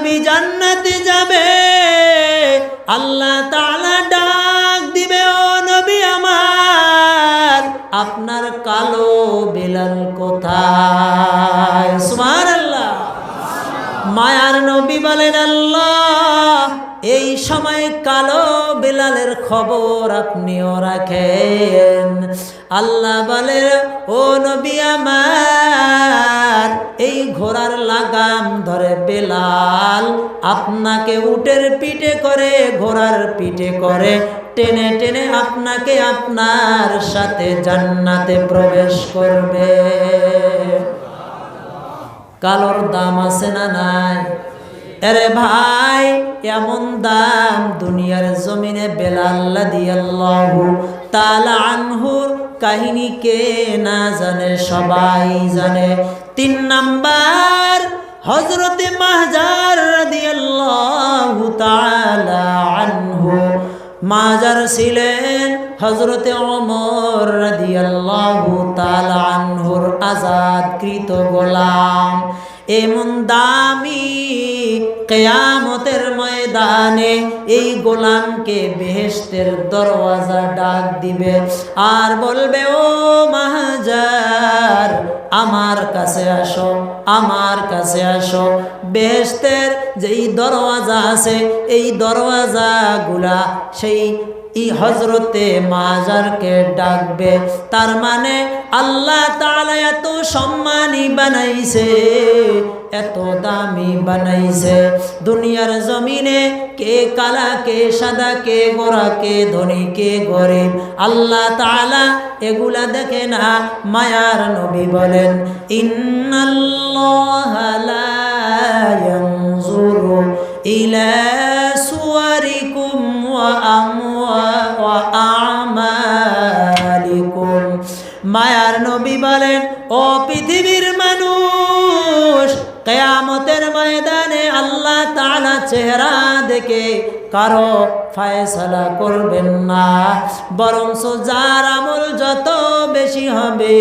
নবী জান্নাতে যাবে। আল্লাহ তালা ডাক দিবে, ও নবী আমার, আপনার কালো বেলাল কোথায়? সুমার আল্লাহ মায়ার নবী বলেন, আল্লাহ সময় কালো বেলালের খবর আপনিও রাখেন। আল্লাহ বলে, ও নবী আমার, এই ঘোড়ার লাগাম ধরে বেলাল, আপনাকে উটের পিঠে করে, ঘোড়ার পিঠে করে, টেনে টেনে আপনাকে আপনার সাথে জান্নাতে প্রবেশ করবে। কালোর দাম আছে না নাই? আরে ভাই, এমন দাম দুনিয়ার জমিনে বেলাল্লা দিয়াল্লাহু তালা আনহুর কাহিনী কে না জানে, সবাই জানে। তিন নাম্বার হজরতে মাহজার রাদিয়াল্লাহু তাআলা আনহু। মাজার ছিলেন হজরতে অমর রাদিয়াল্লাহু তাআলা আনহুর আজাদকৃত গোলাম। এমন দামি কেয়ামতের ময়দানে এই গোলামকে বেহেশতের দরওয়াজা ডাক দিবে। আর বলবে, ও মাহাজার, আমার কাছে আসো, আমার কাছে আসো। বেহেশতের যেই দরওয়াজা আছে, এই দরওয়াজাগুলা সেই এই হজরতে মাজারকে ডাকবে। তার মানে আল্লাহ তালা এত সম্মানী বানাইছে, এত দামি বানাইছে। দুনিয়ার জমিনে কে কালা, কে সাদা, কে গোরা, কে ধনী, কে গরিব, আল্লাহ তালা এগুলা দেখে না মায়ার নবী বলেন, ইন্নাল্লাহ ইলা মায়ার নবী বলেন, ও পৃথিবীর মানুষ, কেয়ামতের ময়দানে আল্লাহ তাআলা চেহারা দেখে কারও ফায়সালা করবেন না। বরঞ্চ যার আমল যত বেশি হবে,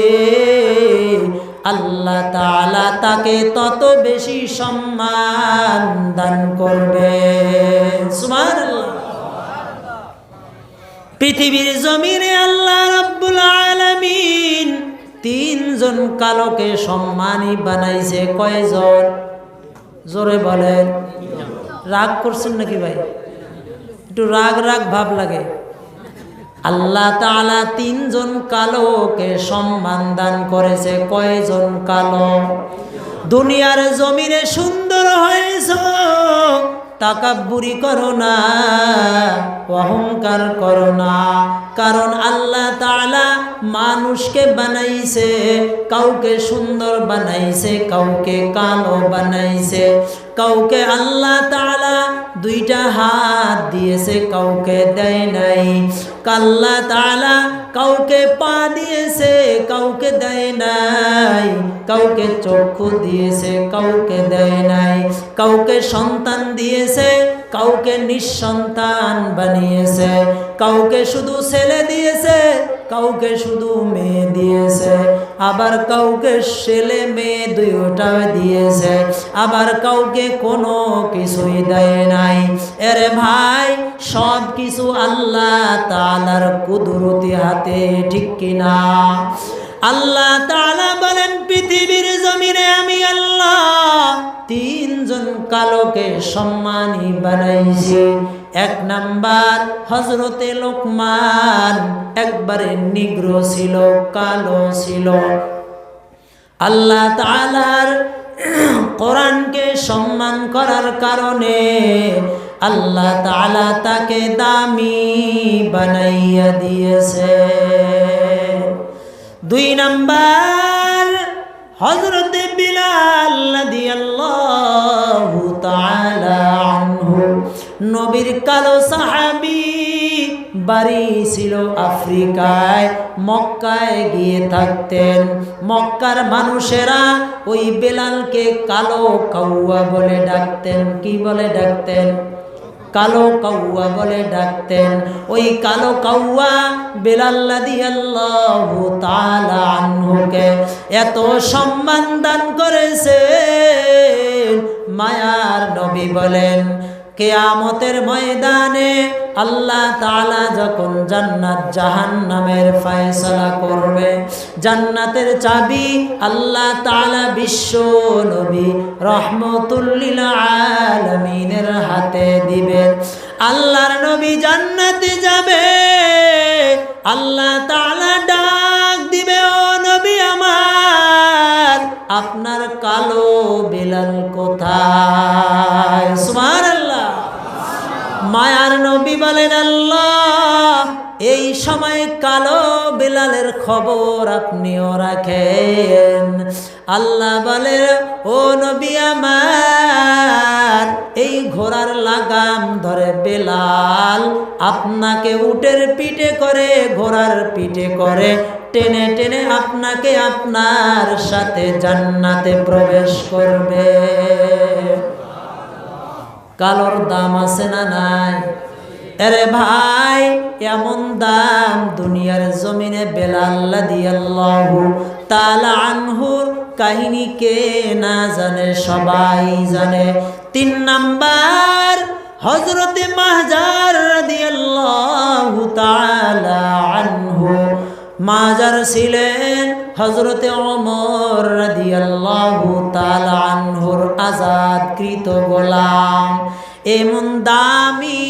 আল্লাহ তাআলা তাকে তত বেশি সম্মান দান করবে। সুবহানাল্লাহ। পৃথিবীর জমিনে আল্লাহ রাব্বুল আলামিন তিনজন কালোকে সম্মানী বানাইছে। কয়জন? জোরে বলেন। রাগ করছেন নাকি ভাই? একটু রাগ রাগ ভাব লাগে। আল্লাহ তাআলা তিনজন কালোকে সম্মান দান করেছে। কয়জন কালো? দুনিয়ার জমিনে সুন্দর হয়েছ। তাকাব্বুরি করো না, অহংকার করো না। কারণ আল্লাহ তালা মানুষকে বানাইছে, কাউকে সুন্দর বানাইছে, কাউকে কালো বানাইছে। কাউকে আল্লাহ তালা দুইটা হাত দিয়েছে, কাউকে দেয় নাই। আল্লাহ তাআলা কাউকে পা দিয়েছে কাউকে দেয় নাই কাউকে চক্ষু দিয়েছে কাউকে দেয় নাই কাউকে সন্তান দিয়েছে কাউকে নিঃসন্তান বানিয়েছে, কাউকে শুধু ছেলে দিয়েছে, কাউকে শুধু মেয়ে দিয়েছে, আবার কাউকে ছেলে মেয়ে দুইটা দিয়েছে, আবার কাউকে কোনো কিছুই দেয় নাই। এরে ভাই, সব কিছু আল্লাহ তালার কুদরতি হাতে, ঠিক কিনা? আল্লাহ তালা বলেন, পৃথিবীর জমিনে আমি আল্লাহ। তিনজন কালোকে সম্মানী বানাইছি। এক নাম্বার হজরতে লোকমান। একবারে নিগ্র ছিল, কালো ছিল। আল্লাহ তাআলার কোরআনকে সম্মান করার কারণে আল্লাহ তাআলা তাকে দামি বানাইয়া দিয়েছে। দুই নাম্বার হজরত বিলাল নবীর কালো সাহাবী বাড়ি ছিল আফ্রিকায়, মক্কায় গিয়ে থাকতেন। মক্কার মানুষেরা ওই বেলালকে কালো কাউয়া বলে ডাকতেন। কি বলে ডাকতেন? কালো কাউয়া বলে ডাকতেন। ওই কালো কাউয়া তাআলা এত সম্মান দান করেছে মায়ার নবী বলেন কেয়ামতের ময়দানে আল্লাহ তালা যখন জান্নাত জাহান্নামের ফয়সালা করবে, জান্নাতের চাবি আল্লাহ তালা বিশ্ব নবী রহমতুল্লিল আলমিনের হাতে দিবেন আল্লাহর নবী জান্নাতে যাবে, আল্লাহ তালা ডাক দিবে, ও নবী আমার, আপনার কালো বিলাল কোথায়? মায়ার নবী বলেন, আল্লাহ, এই সময় কালো বিলালের খবর আপনিও রাখেন। আল্লাহ বলে, ও নবী আমার, এই ঘোড়ার লাগাম ধরে বেলাল, আপনাকে উটের পিঠে করে, ঘোড়ার পিঠে করে, টেনে টেনে আপনাকে আপনার সাথে জান্নাতে প্রবেশ করবে। কালোর দাম আছে না নাই? এরে ভাই, এমন দাম দুনিয়ার জমিনে বেলাল্লা দিয়াল্লাহু তালা আনহুর কাহিনী কে না জানে, সবাই জানে। তিন নাম্বার হজরতে মাহজার রাদিয়াল্লাহু তাআলা আনহু। মাজার ছিলেন হজরতে অমর রাদিয়াল্লাহু তাআলা আনহুর আজাদকৃত গোলাম। এমন দামি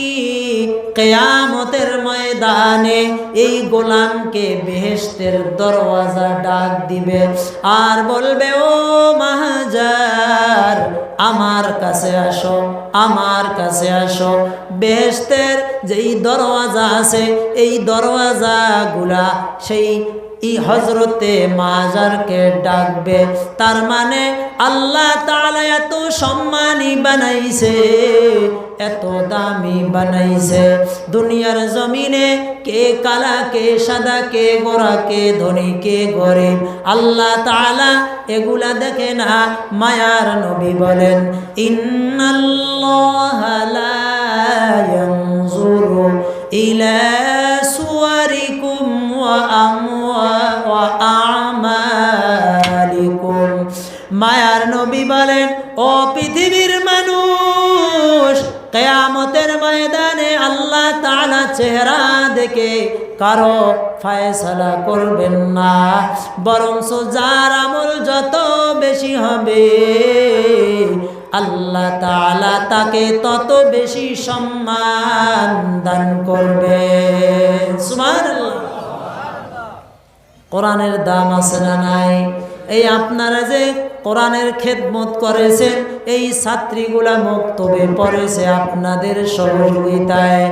কেয়ামতের ময়দানে এই গোলামকে বেহেশতের দরওয়াজা ডাক দিবে আর বলবে, ও মাহাজার, আমার কাছে আসো, আমার কাছে আসো। বেহেশতের যেই দরওয়াজা আছে, এই দরওয়াজাগুলা সেই ই হজরতে মাজারকে ডাকবে। তার মানে আল্লাহ তালা এত সম্মানী বানাইছে, এত দামি বানাইছে। দুনিয়ার জমিনে কে কালা, কে সাদা, কে গোরা, কে ধনী, কে গরিব, আল্লাহ তালা এগুলা দেখে না মায়ার নবী বলেন, ইন্নাল্লাহ ইলা নবী বলেন, ও পৃথিবীর মানুষ, কেয়ামতের ময়দানে আল্লাহ তাআলা চেহারা দেখে কারও ফায়সালা করবেন না। বরং যার আমল যত বেশি হবে, আল্লাহ তালা তাকে তত বেশি সম্মান দান করবে। কোরআনের দাম আছে না নাই? এই আপনারা যে কোরআনের খেদমত করেছেন এই ছাত্রীগুলা মক্তবে পড়েছে আপনাদের সহযোগিতায়।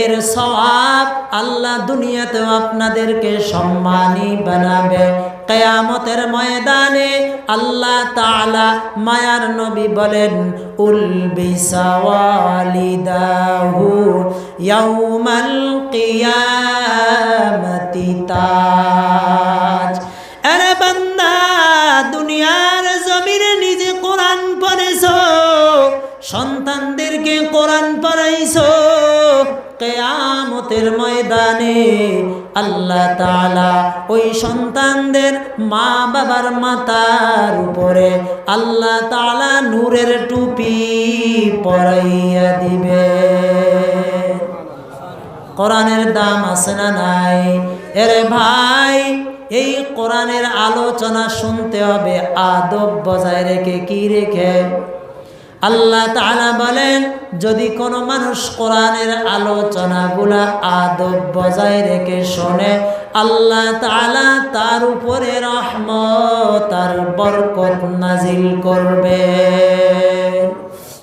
এর সওয়াব আল্লাহ দুনিয়াতেও আপনাদেরকে সম্মানী বানাবে। কেয়ামতের ময়দানে আল্লাহ তাআলা মায়ার নবী বলেন, উল বিসাওয়ালিদাহু ইয়াউমাল কিয়ামতি তাজ কেয়ামতের ময়দানে আল্লাহ তালা ওই সন্তানদের মা বাবার মাতার উপরে আল্লাহ তালা নূরের টুপি পরাইয়া দিবে। কোরআনের দাম আছে না নাই? এরে ভাই, এই কোরআনের আলোচনা শুনতে হবে, আদব বজায় রেখে কি রেখে? আল্লাহ তালা বলেন, যদি কোনো মানুষ কোরআনের আলোচনাগুলা আদব বজায় রেখে শোনে, আল্লাহ তালা তার উপরে রহমত, তার বরকত নাজিল করবে।